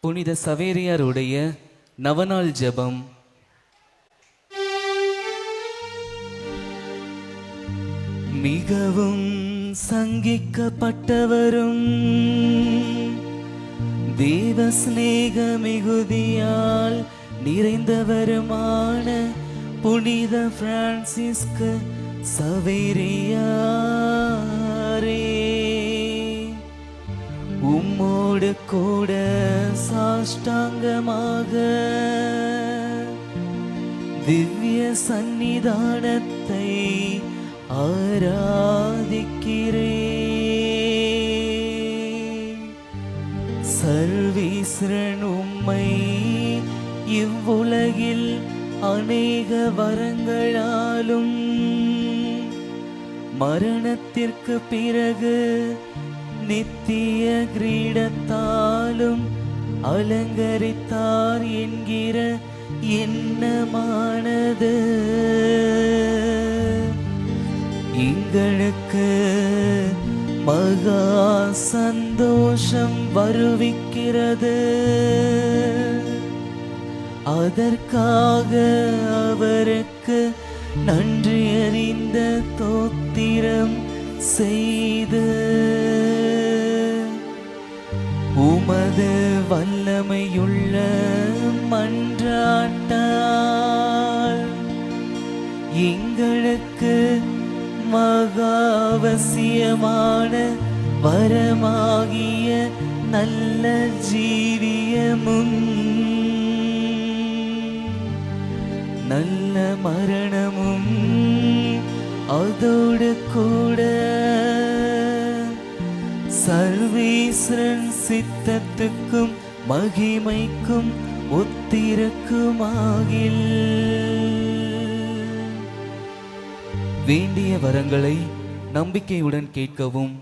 புனித சவேரியாருடைய நவநாள் ஜெபம். மிகவும் சங்கிக்கப்பட்டவரும் தேவ சிநேக மிகுதியால் நிறைந்தவருமான புனித பிரான்சிஸ்கு சவேரியார். உம்மோடு கூட சாஷ்டாங்கமாக திவ்ய சந்நிதானத்தை ஆராதிக்கிறேன். சர்வீஸ்வரன் உம்மை இவ்வுலகில் அநேக வரங்களாலும் மரணத்திற்கு பிறகு நித்திய கிரீடத்தாலும் அலங்கரித்தார் என்கிற எண்ணமானது. எங்களுக்கு மகா சந்தோஷம் வருவிக்கிறது. அதற்காக அவருக்கு நன்றி அறிந்த தோத்திரம் செய்து வல்லமையுள்ள மன்றாட்டால் எங்களுக்கு மகாவசியமான வரமாகிய நல்ல ஜீவியமும் நல்ல மரணமும் அதோடு கூட சர்வேஸ்வரன் சித்தத்துக்கும் மகிமைக்கும் ஒத்திருக்குமாகில். வேண்டிய வரங்களை நம்பிக்கையுடன் கேட்கவும்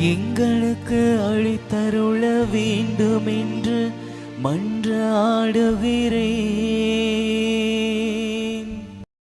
எங்களுக்கு அளித்தருள வேண்டும் என்று மன்றாடுகிறேன்.